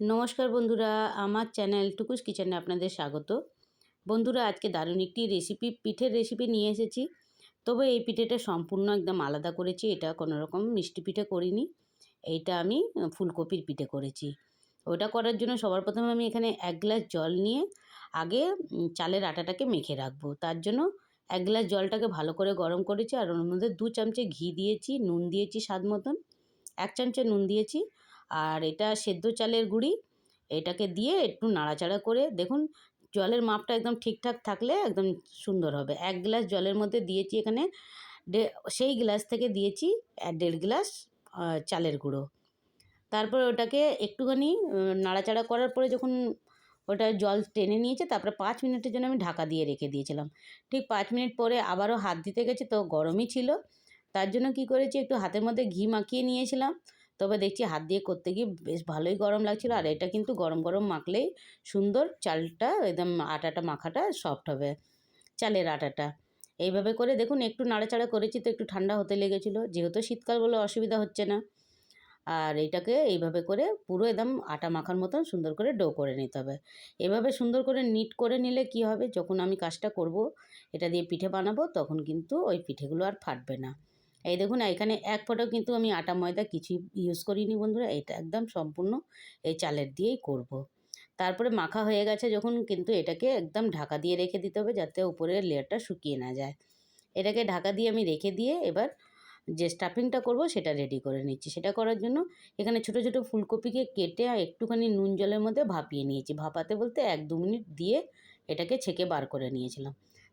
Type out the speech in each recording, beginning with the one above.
নমস্কার বন্ধুরা, আমার চ্যানেল টুকুস কিচেনে আপনাদের স্বাগত। বন্ধুরা, আজকে দারুণ একটি রেসিপি পিঠের রেসিপি নিয়ে এসেছি। তবে এই পিঠেটা সম্পূর্ণ একদম আলাদা করেছি, এটা কোনো রকম মিষ্টি পিঠে করিনি। এইটা আমি ফুলকপির পিঠে করেছি। ওটা করার জন্য সবার প্রথমে আমি এখানে এক গ্লাস জল নিয়ে আগে চালের আটাটাকে মেখে রাখব। তার জন্য এক গ্লাস জলটাকে ভালো করে গরম করেছি, আর ওর মধ্যে দু চামচে ঘি দিয়েছি, নুন দিয়েছি স্বাদ মতন। এক চামচে নুন দিয়েছি আর এটা সেদ্ধ চালের গুঁড়ি। এটাকে দিয়ে একটু নাড়াচাড়া করে দেখুন, জলের মাপটা একদম ঠিকঠাক থাকলে একদম সুন্দর হবে। এক গ্লাস জলের মধ্যে দিয়েছি এখানে সেই গ্লাস থেকে দিয়েছি দেড় গ্লাস চালের গুঁড়ো। তারপর ওটাকে একটুখানি নাড়াচাড়া করার পরে যখন ওটা জল টেনে নিয়েছে, তারপরে পাঁচ মিনিটের জন্য আমি ঢাকা দিয়ে রেখে দিয়েছিলাম। ঠিক পাঁচ মিনিট পরে আবারও হাত দিতে গেছে, তো গরমই ছিল। তার জন্য কি করেছি, একটু হাতের মধ্যে ঘি মাখিয়ে নিয়েছিলাম। তবে দেখছি হাত দিয়ে করতে গিয়ে বেশ ভালোই গরম লাগছিল। আর এটা কিন্তু গরম গরম মাখলেই সুন্দর চালটা একদম আটাটা মাখাটা সফট হবে, চালের আটাটা। এইভাবে করে দেখুন একটু নাড়াচাড়া করেছি তো একটু ঠান্ডা হতে লেগেছিলো। যেহেতু শীতকাল বলে অসুবিধা হচ্ছে না। আর এটাকে এইভাবে করে পুরো একদম আটা মাখার মতন সুন্দর করে ডো করে নিতে হবে। এভাবে সুন্দর করে নিট করে নিলে কি হবে? যখন আমি কাজটা করব, এটা দিয়ে পিঠে বানাবো, তখন কিন্তু ওই পিঠেগুলো আর ফাটবে না। এই দেখুন, এখানে এক ফোঁটাও কিন্তু আমি আটা, ময়দা কিছুই ইউজ করিনি বন্ধুরা, এটা একদম সম্পূর্ণ এই চালের দিয়েই করব। তারপরে মাখা হয়ে গেছে যখন, কিন্তু এটাকে একদম ঢাকা দিয়ে রেখে দিতে হবে যাতে উপরের লেয়ারটা শুকিয়ে না যায়। এটাকে ঢাকা দিয়ে আমি রেখে দিয়ে এবার যে স্টাফিংটা করব সেটা রেডি করে নিচ্ছি। সেটা করার জন্য এখানে ছোট ছোট ফুলকপিকে কেটে একটুখানি নুন জলের মধ্যে ভাপিয়ে নিয়েছি। ভাপাতে বলতে এক দু মিনিট দিয়ে এটাকে ছেঁকে বার করে নিয়েছিলাম।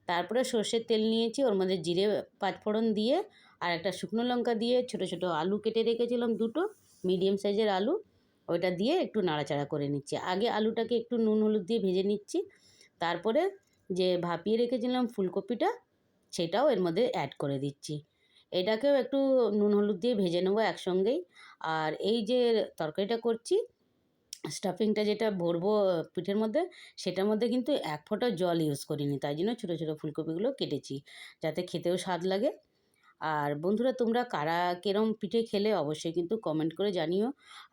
তারপরে সর্ষের তেল নিয়েছি, ওর মধ্যে জিরে পাঁচফোড়ন দিয়ে আর একটা শুকনো লঙ্কা দিয়ে ছোটো ছোটো আলু কেটে রেখেছিলাম দুটো মিডিয়াম সাইজের আলু। ওইটা দিয়ে একটু নাড়াচাড়া করে নিচ্ছি। আগে আলুটাকে একটু নুন হলুদ দিয়ে ভেজে নিচ্ছি। তারপরে যে ভাপিয়ে রেখেছিলাম ফুলকপিটা, সেটাও এর মধ্যে অ্যাড করে দিচ্ছি। এটাকেও একটু নুন হলুদ দিয়ে ভেজে নেব একসঙ্গেই। আর এই যে তরকারিটা করছি স্টাফিংটা যেটা ভরবো পিঠের মধ্যে, সেটার মধ্যে কিন্তু এক ফোঁটা জল ইউজ করিনি। তাই জন্য ছোটো ছোটো ফুলকপিগুলো কেটেছি, যাতে খেতেও স্বাদ লাগে। আর বন্ধুরা, তোমরা কারা কেরম পিঠে খেলে অবশ্যই কিন্তু কমেন্ট করে জানিও।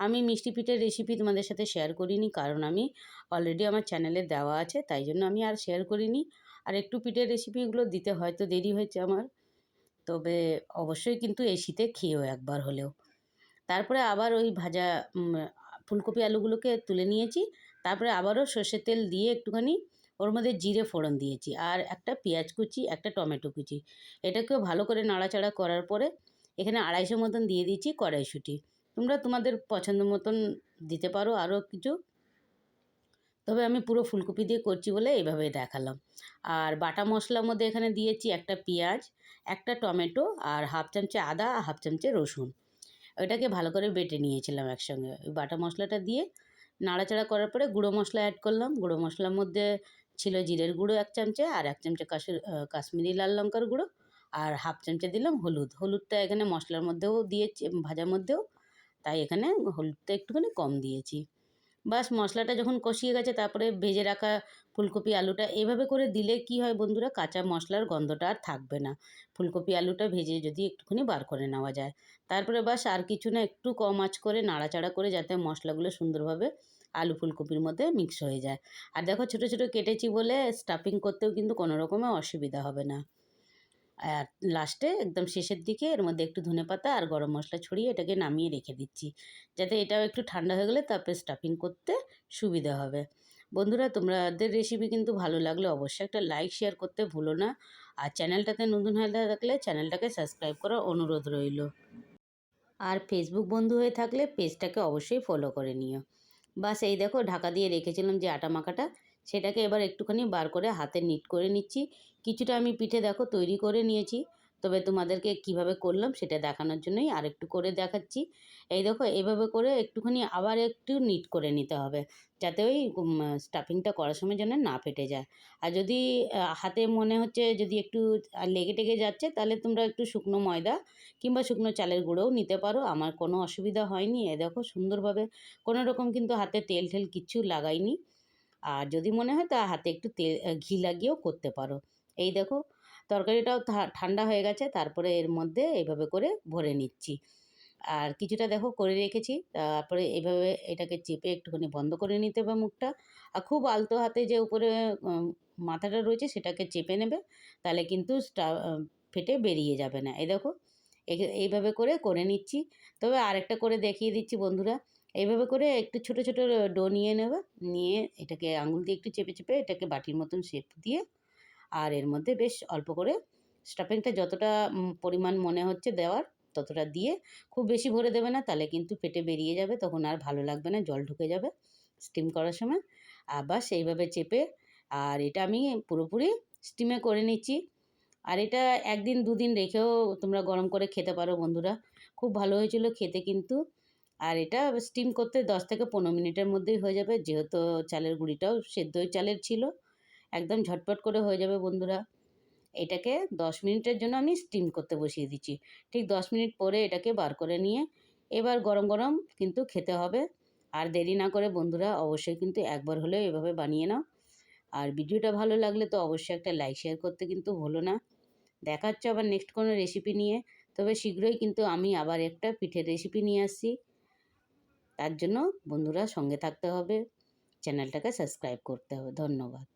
আমি মিষ্টি পিঠের রেসিপি তোমাদের সাথে শেয়ার করিনি, কারণ আমি অলরেডি আমার চ্যানেলে দেওয়া আছে, তাই জন্য আমি আর শেয়ার করিনি। আর একটু পিঠের রেসিপিগুলো দিতে হয়তো দেরি হয়েছে আমার। তবে অবশ্যই কিন্তু এই শীতে খেয়েও একবার হলেও। তারপরে আবার ওই ভাজা ফুলকপি আলুগুলোকে তুলে নিয়েছি। তারপরে আবারও সর্ষের তেল দিয়ে একটুখানি ওর মধ্যে জিরে ফোড়ন দিয়েছি আর একটা পেঁয়াজ কুচি, একটা টমেটো কুচি। এটাকেও ভালো করে নাড়াচাড়া করার পরে এখানে আড়াইশো মতন দিয়ে দিচ্ছি কড়াইশুঁটি। তোমরা তোমাদের পছন্দ মতন দিতে পারো আরও কিছু। তবে আমি পুরো ফুলকপি দিয়ে করছি বলে এইভাবে দেখালাম। আর বাটা মশলার মধ্যে এখানে দিয়েছি একটা পেঁয়াজ, একটা টমেটো আর হাফ চামচে আদা আর হাফ চামচে রসুন। ওইটাকে ভালো করে বেটে নিয়েছিলাম একসঙ্গে। ওই বাটা মশলাটা দিয়ে নাড়াচাড়া করার পরে গুঁড়ো মশলা অ্যাড করলাম। গুঁড়ো মশলার মধ্যে ছিল জিরের গুঁড়ো এক চামচে আর এক চামচে কাশ্মীরি লাল লঙ্কার গুঁড়ো আর হাফ চামচে দিলাম হলুদ। হলুদটা এখানে মশলার মধ্যেও দিয়েছি, ভাজার মধ্যেও, তাই এখানে হলুদটা একটুখানি কম দিয়েছি। বাস মশলাটা যখন কষিয়ে গেছে, তারপরে ভেজে রাখা ফুলকপি আলুটা, এভাবে করে দিলে কি হয় বন্ধুরা, কাঁচা মশলার গন্ধটা আর থাকবে না। ফুলকপি আলুটা ভেজে যদি একটুখানি বার করে নেওয়া যায়। তারপরে বাস আর কিছু না, একটু কম আঁচ করে নাড়াচাড়া করে যাতে মশলাগুলো সুন্দরভাবে আলু ফুলকপির মধ্যে মিক্স হয়ে যায়। আর দেখো ছোটো ছোটো কেটেছি বলে স্টাফিং করতেও কিন্তু কোনো রকমের অসুবিধা হবে না। আর লাস্টে একদম শেষের দিকে এর মধ্যে একটু ধনে পাতা আর গরম মশলা ছড়িয়ে এটাকে নামিয়ে রেখে দিচ্ছি। যাতে এটাও একটু ঠান্ডা হয়ে গেলে তারপরে স্টাফিং করতে সুবিধা হবে। বন্ধুরা, তোমাদের রেসিপি কিন্তু ভালো লাগলে অবশ্যই একটা লাইক শেয়ার করতে ভুলো না। আর চ্যানেলটাতে নতুন হয়ে থাকলে চ্যানেলটাকে সাবস্ক্রাইব করার অনুরোধ রইল। আর ফেসবুক বন্ধু হয়ে থাকলে পেজটাকে অবশ্যই ফলো করে নিও। বাস এই দেখো, ঢাকা দিয়ে রেখেছিলাম যে আটা মাখাটা। সেটাকে এবার একটুখানি বার করে হাতে নিট করে নিচ্ছি। কিছুটা আমি পিঠে দেখো তৈরি করে নিয়েছি। তবে তোমাদেরকে কীভাবে করলাম সেটা দেখানোর জন্যই আর একটু করে দেখাচ্ছি। এই দেখো এইভাবে করে একটুখানি আবার একটু নিট করে নিতে হবে। যাতে ওই স্টাফিংটা করার সময় যেন না ফেটে যায়। আর যদি হাতে মনে হচ্ছে যদি একটু লেগে টেগে যাচ্ছে, তাহলে তোমরা একটু শুকনো ময়দা কিংবা শুকনো চালের গুঁড়োও নিতে পারো। আমার কোনো অসুবিধা হয়নি। এ দেখো, সুন্দরভাবে কোনো রকম কিন্তু হাতে তেল ঠেল কিচ্ছু লাগাইনি। আর যদি মনে হয় তা হাতে একটু তেল ঘি লাগিয়েও করতে পারো। এই দেখো, তরকারিটাও ঠান্ডা হয়ে গেছে, তারপরে এর মধ্যে এইভাবে করে ভরে নিচ্ছি। আর কিছুটা দেখো করে রেখেছি, তারপরে এইভাবে এটাকে চেপে একটুখানি বন্ধ করে নিতে হবে মুখটা। আর খুব আলতো হাতে যে উপরে মাথাটা রয়েছে সেটাকে চেপে নেবে, তাহলে কিন্তু ফেটে বেরিয়ে যাবে না। এই দেখো এই- এইভাবে করে করে নিচ্ছি। তবে আরেকটা করে দেখিয়ে দিচ্ছি বন্ধুরা এইভাবে করে একটু ছোট ছোট ডো নিয়ে নেবে। নিয়ে এটাকে আঙুল দিয়ে একটু চেপে চেপে এটাকে বাটির মতন শেপ দিয়ে আর এর মধ্যে বেশ অল্প করে স্টাফিংটা যতটা পরিমাণ মনে হচ্ছে দেওয়ার ততটা দিয়ে খুব বেশি ভরে দেবে না, তাহলে কিন্তু পেটে বেরিয়ে যাবে, তখন আর ভালো লাগবে না, জল ঢুকে যাবে স্টিম করার সময়। আবার সেইভাবে চেপে আর এটা আমি পুরোপুরি স্টিমে করে নিচ্ছি। আর এটা একদিন, দুদিন রেখেও তোমরা গরম করে খেতে পারো বন্ধুরা। খুব ভালো হয়েছিল খেতে কিন্তু। আর এটা স্টিম করতে দশ থেকে পনেরো মিনিটের মধ্যেই হয়ে যাবে। যেহেতু চালের গুঁড়িটাও সেদ্ধই চালের ছিল, একদম ঝটপট করে হয়ে যাবে বন্ধুরা। এটাকে দশ মিনিটের জন্য আমি স্টিম করতে বসিয়ে দিচ্ছি। ঠিক দশ মিনিট পরে এটাকে বার করে নিয়ে এবার গরম গরম কিন্তু খেতে হবে। আর দেরি না করে বন্ধুরা অবশ্যই কিন্তু একবার হলেও এভাবে বানিয়ে নাও। আর ভিডিওটা ভালো লাগলে তো অবশ্যই একটা লাইক শেয়ার করতে কিন্তু ভুলো না। দেখা হচ্ছে আবার নেক্সট কোনো রেসিপি নিয়ে। তবে শীঘ্রই কিন্তু আমি আবার একটা পিঠের রেসিপি নিয়ে আসছি। তার জন্য বন্ধুরা সঙ্গে থাকতে হবে। চ্যানেলটাকে সাবস্ক্রাইব করতে হবে। ধন্যবাদ।